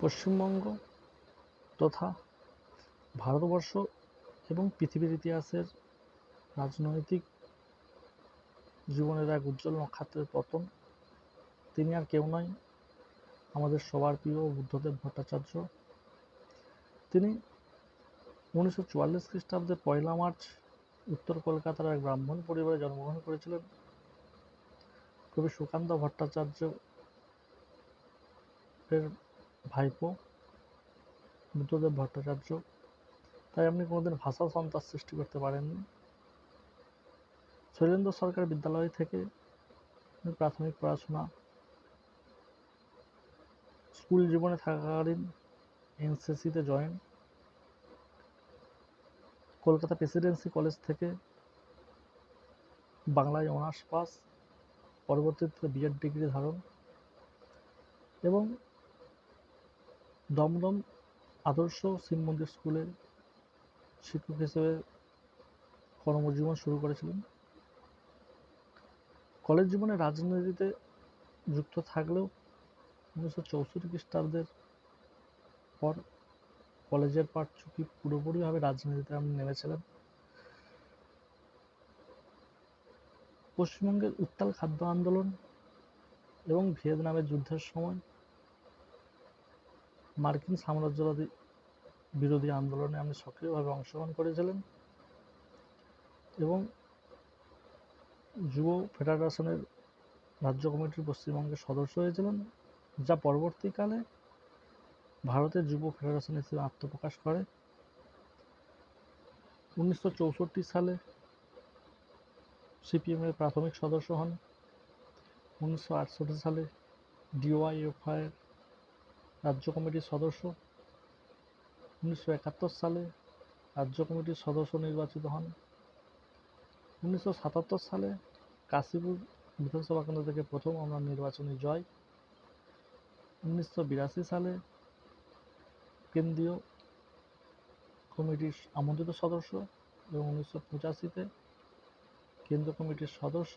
পশ্চিমবঙ্গ তথা ভারতবর্ষ এবং পৃথিবীর ইতিহাসের রাজনৈতিক জীবনের এক উজ্জ্বল নক্ষত্রের পতন। তিনি আর কেউ নয়, আমাদের সবার প্রিয় বুদ্ধদেব ভট্টাচার্য। তিনি উনিশশো চুয়াল্লিশ খ্রিস্টাব্দে পয়লা মার্চ উত্তর কলকাতার এক ব্রাহ্মণ পরিবারে জন্মগ্রহণ করেছিলেন। কবি সুকান্ত ভট্টাচার্য এর ভাইপো বুদ্ধদেব ভট্টাচার্য। তাই আপনি কোনোদিন ভাষা সন্ত্রাস সৃষ্টি করতে পারেননি। শৈলেন্দ্র সরকার বিদ্যালয় থেকে প্রাথমিক পড়াশোনা, স্কুল জীবনে থাকাকালীন এনসিসিতে জয়েন, কলকাতা প্রেসিডেন্সি কলেজ থেকে বাংলায় অনার্স পাস, পরবর্তীতে বিএড ডিগ্রি ধারণ এবং দমদম আদর্শ শিব মন্দির স্কুলে শিক্ষক হিসেবে কর্মজীবন শুরু করেছিলেন। কলেজ জীবনে রাজনীতিতে যুক্ত থাকলেও উনিশশো চৌষট্টি খ্রিস্টাব্দের পর কলেজের পাঠ চুকি পুরোপুরিভাবে রাজনীতিতে আমি নেমেছিলেন। পশ্চিমবঙ্গের উত্তাল খাদ্য আন্দোলন এবং ভিয়েতনামের যুদ্ধের সময় মার্কিন সাম্রাজ্যবাদী বিরোধী আন্দোলনে আপনি সক্রিয়ভাবে অংশগ্রহণ করেছিলেন এবং যুব ফেডারেশনের রাজ্য কমিটির পশ্চিমবঙ্গের সদস্য হয়েছিলেন, যা পরবর্তীকালে ভারতের যুব ফেডারেশন হিসেবে আত্মপ্রকাশ করে। উনিশশো চৌষট্টি সালে সিপিএমের প্রাথমিক সদস্য হন। উনিশশো আটষট্টি সালে ডিওয়াইএফআইয়ের রাজ্য কমিটির সদস্য। উনিশশো একাত্তর সালে রাজ্য কমিটির সদস্য নির্বাচিত হন। উনিশশো সাতাত্তর সালে কাশীপুর বিধানসভা কেন্দ্র থেকে প্রথম আমরা নির্বাচনী জয়। উনিশশো বিরাশি সালে কেন্দ্রীয় কমিটির আমন্ত্রিত সদস্য এবং উনিশশো পঁচাশিতে কেন্দ্রীয় কমিটির সদস্য।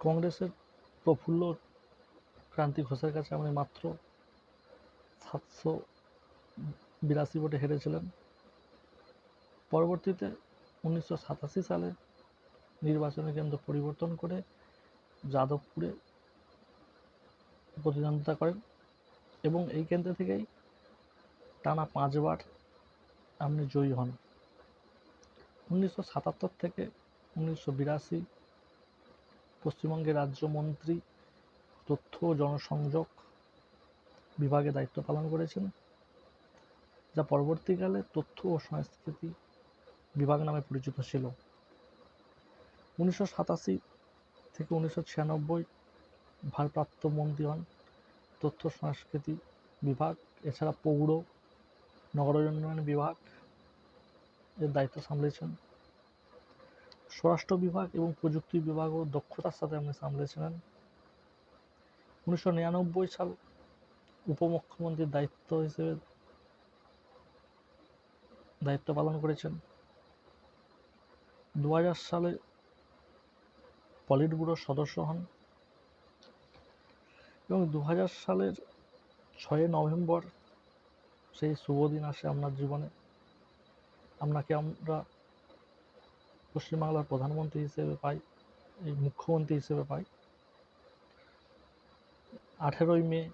কংগ্রেসের প্রফুল্ল ক্রান্তি ঘোষের কাছে আপনি মাত্র সাতশো বিরাশি ভোটে হেরেছিলেন পরবর্তীতে উনিশশো সাতাশি সালে নির্বাচনী কেন্দ্র পরিবর্তন করে যাদবপুরে প্রতিদ্বন্দ্বিতা করেন এবং এই কেন্দ্র থেকেই টানা পাঁচবার আপনি জয়ী হন। উনিশশো সাতাত্তর থেকে উনিশশো বিরাশি পশ্চিমবঙ্গের রাজ্যমন্ত্রী তথ্য ও জনসংযোগ বিভাগে দায়িত্ব পালন করেছেন, যা পরবর্তীকালে তথ্য ও সংস্কৃতি বিভাগ নামে পরিচিত ছিল। উনিশশো সাতাশি থেকে উনিশশো ছিয়ানব্বই ভারপ্রাপ্ত মন্ত্রী হন তথ্য সংস্কৃতি বিভাগ, এছাড়া পৌর নগরায়ণ বিভাগ এর দায়িত্ব সামলেছেন। স্বরাষ্ট্র বিভাগ এবং প্রযুক্তি বিভাগও দক্ষতার সাথে আপনি সামলেছিলেন। উনিশশো নিরানব্বই সাল উপমুখ্যমন্ত্রীর দায়িত্ব হিসেবে দায়িত্ব পালন করেছেন। দু হাজার সালে পলিট ব্যুরোর সদস্য হন এবং দু হাজার সালের ছয়ই নভেম্বর সেই শুভ দিন আসে আপনার জীবনে। আপনাকে আমরা পশ্চিমবাংলার প্রধানমন্ত্রী হিসেবে পাই, এই মুখ্যমন্ত্রী হিসেবে পাই। আঠেরোই মে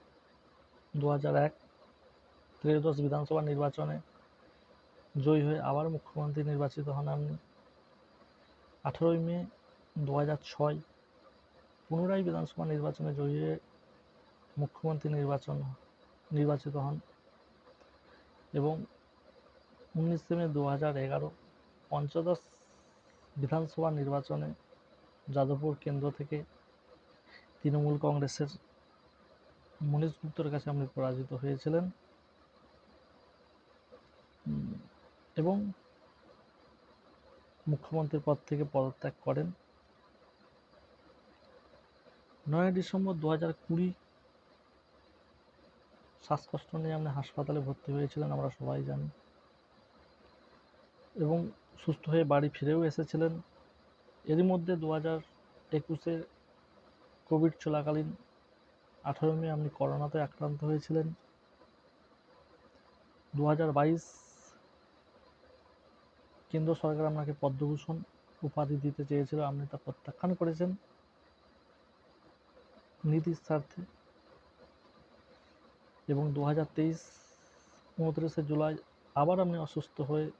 দু হাজার এক, ত্রয়োদশ বিধানসভা নির্বাচনে জয়ী হয়ে আবার মুখ্যমন্ত্রী নির্বাচিত হন আপনি। আঠেরোই মে দু হাজার ছয়, পুনরায় বিধানসভা নির্বাচনে জয়ী হয়ে মুখ্যমন্ত্রী নির্বাচন, নির্বাচিত হন। এবং উনিশে মে দু হাজার এগারো, পঞ্চদশ বিধানসভা নির্বাচনে যাদবপুর কেন্দ্র থেকে তৃণমূল কংগ্রেসের মনীশ গুপ্তর কাছে আপনি পরাজিত হয়েছিলেন। এবং মুখ্যমন্ত্রীর পদ থেকে পদত্যাগ করেন। নয় ডিসেম্বর দু হাজার কুড়ি শ্বাসকষ্ট নিয়ে আপনি হাসপাতালে ভর্তি হয়েছিলেন, আমরা সবাই জানি। এবং সুস্থ হয়ে বাড়ি ফিরেও এসেছিলেন। এরই মধ্যে দু হাজার একুশে কোভিড চলাকালীন আঠারো মে আপনি করোনাতে আক্রান্ত হয়েছিলেন। দু হাজার বাইশ কেন্দ্র সরকার আপনাকে পদ্মভূষণ উপাধি দিতে চেয়েছিল, আপনি তা প্রত্যাখ্যান করেছেন। নীতির স্বার্থে। এবং দু হাজার তেইশ উনত্রিশে জুলাই আবার আপনি অসুস্থ হয়ে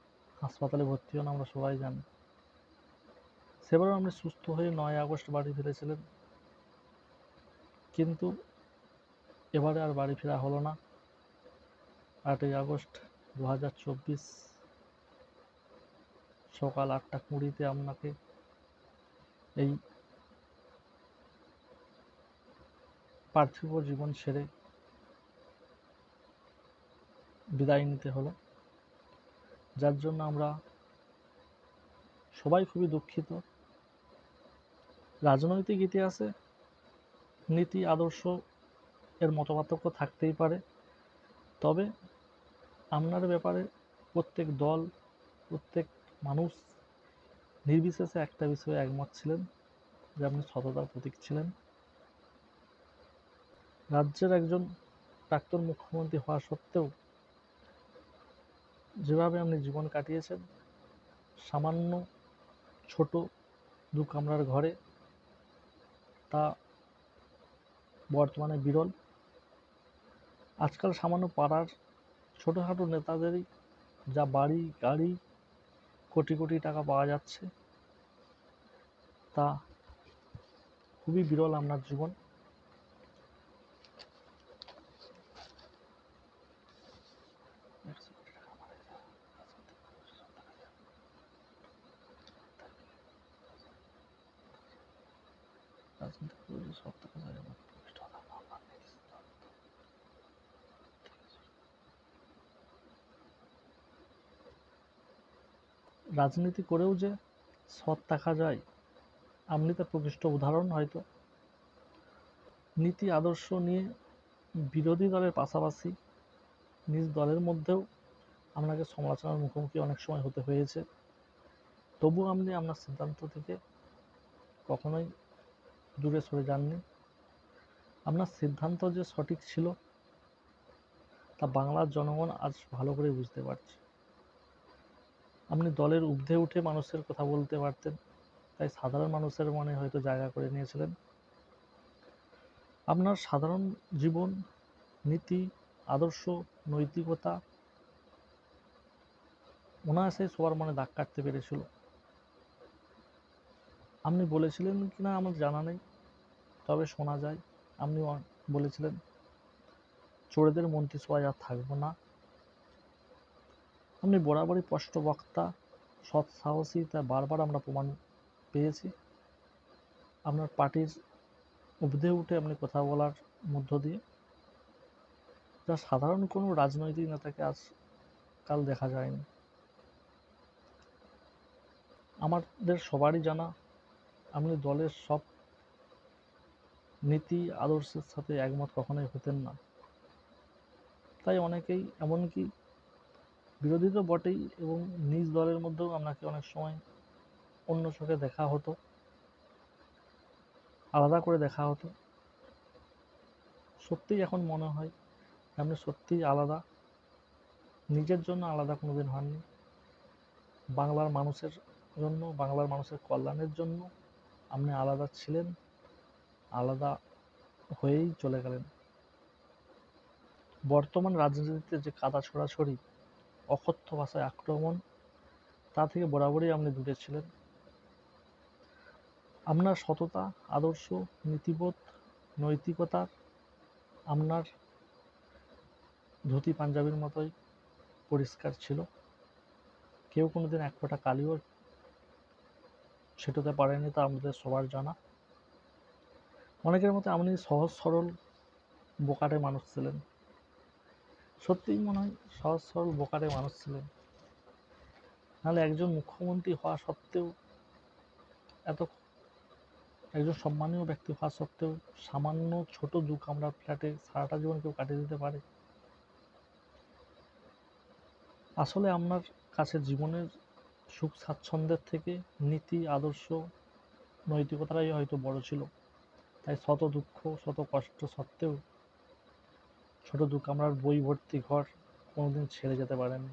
হাসপাতালে ভর্তি হন, আমরা সবাই জানি। সেবারও আপনি সুস্থ হয়ে নয় আগস্ট বাড়ি ফিরেছিলেন। কিন্তু এবারে আর বাড়ি ফেরা হলো না। আটই আগস্ট দু হাজার চব্বিশ সকাল আটটা কুড়িতে আপনাকে এই পার্থিব জীবন ছেড়ে বিদায় নিতে হলো। যার জন্য আমরা সবাই খুবই দুঃখিত। রাজনৈতিক ইতিহাসে নীতি, আদর্শ এর মতপার্থক্য থাকতেই পারে। তবে আপনার ব্যাপারে প্রত্যেক দল, প্রত্যেক মানুষ নির্বিশেষে একটা বিষয়ে একমত ছিলেন যে আপনি সততার প্রতীক ছিলেন। রাজ্যের একজন প্রাক্তন মুখ্যমন্ত্রী হওয়া সত্ত্বেও যেভাবে আপনি জীবন কাটিয়েছেন, সামান্য ছোট দু কামরার ঘরে, তা বর্তমানে বিরল। আজকাল সামান্য পাড়ার ছোটোখাটো নেতাদেরই যা বাড়ি, গাড়ি, কোটি কোটি টাকা পাওয়া যাচ্ছে, তা খুবই বিরল আপনার জীবন রাজনৈতিক পরিবেশ সব টাকা যায় আমার প্রকৃষ্ট কথা না, আমার নেই। রাজনীতি করেও যে সৎ থাকা যায় আপনি তার প্রকৃষ্ট উদাহরণ হয়তো। নীতি, আদর্শ নিয়ে বিরোধী দলের পাশাপাশি নিজ দলের মধ্যেও আপনাকে সমালোচনার মুখোমুখি অনেক সময় হতে হয়েছে। তবু আপনি আপনার সিদ্ধান্ত থেকে কখনোই দূরে সরে যাননি। আপনার সিদ্ধান্ত যে সঠিক ছিল, তা বাংলার জনগণ আজ ভালো করে বুঝতে পারছে। আপনি দলের ঊর্ধ্বে উঠে মানুষের কথা বলতে পারতেন, তাই সাধারণ মানুষের মনে হয়তো জায়গা করে নিয়েছিলেন। আপনার সাধারণ জীবন, নীতি, আদর্শ, নৈতিকতা অনায়াসে সবার মনে দাগ কাটতে পেরেছিল। আপনি বলেছিলেন কি না আমার জানা নেই, তবে শোনা যায় আপনি বলেছিলেন, চোরেদের মন্ত্রী মন্ত্রিসভায় আর থাকব না। আপনি বরাবরই স্পষ্ট বক্তা সৎ সাহসী তা বারবার আমরা প্রমাণ পেয়েছি। আপনার পার্টির ঊর্ধ্বে উঠে আপনি কথা বলার মধ্য দিয়ে। যা সাধারণ কোনো রাজনৈতিক নেতাকে আজ কাল দেখা যায়নি। আমাদের সবারই জানা, আপনি দলের সব নীতি, আদর্শের সাথে একমত কখনোই হতেন না। তাই অনেকেই এমনকি বিরোধী তো বটেই এবং নিজ দলের মধ্যেও আপনাকে অনেক সময় অন্য চোখে দেখা হতো। আলাদা করে দেখা হতো। সত্যিই এখন মনে হয় আপনি সত্যিই আলাদা। নিজের জন্য আলাদা কোনোদিন হননি। বাংলার মানুষের জন্য, বাংলার মানুষের কল্যাণের জন্য আপনি আলাদা ছিলেন, আলাদা হয়েই চলে গেলেন। বর্তমান রাজনীতিতে যে কাদা ছড়াছড়ি অকথ্য ভাষায় আক্রমণ, তা থেকে বরাবরই আপনি দূরে ছিলেন। আপনার সততা, আদর্শ, নীতিবোধ, নৈতিকতা, আপনার ধুতি পাঞ্জাবির মতোই পরিষ্কার ছিল। কেউ কোনোদিন এক ফোঁটা কালিও ছেটোতে পারেনি তা আমাদের সবার জানা। অনেকের মতো আপনি সহজ সরল বোকাটে মানুষ ছিলেন। সত্যিই মনে হয় সহজ সরল বোকাটে মানুষ ছিলেন। নাহলে একজন মুখ্যমন্ত্রী হওয়া সত্ত্বেও এত একজন সম্মানীয় ব্যক্তি হওয়া সত্ত্বেও সামান্য ছোট দু কামরার ফ্ল্যাটে সারাটা জীবন কেউ কাটিয়ে দিতে পারে। আসলে আপনার কাছে জীবনের সুখ স্বাচ্ছন্দ্যের থেকে নীতি, আদর্শ, নৈতিকতাটাই হয়তো বড় ছিল। তাই শত দুঃখ, শত কষ্ট সত্ত্বেও ছোট দু কামরার বই ভর্তি ঘর কোনোদিন ছেড়ে যেতে পারেনি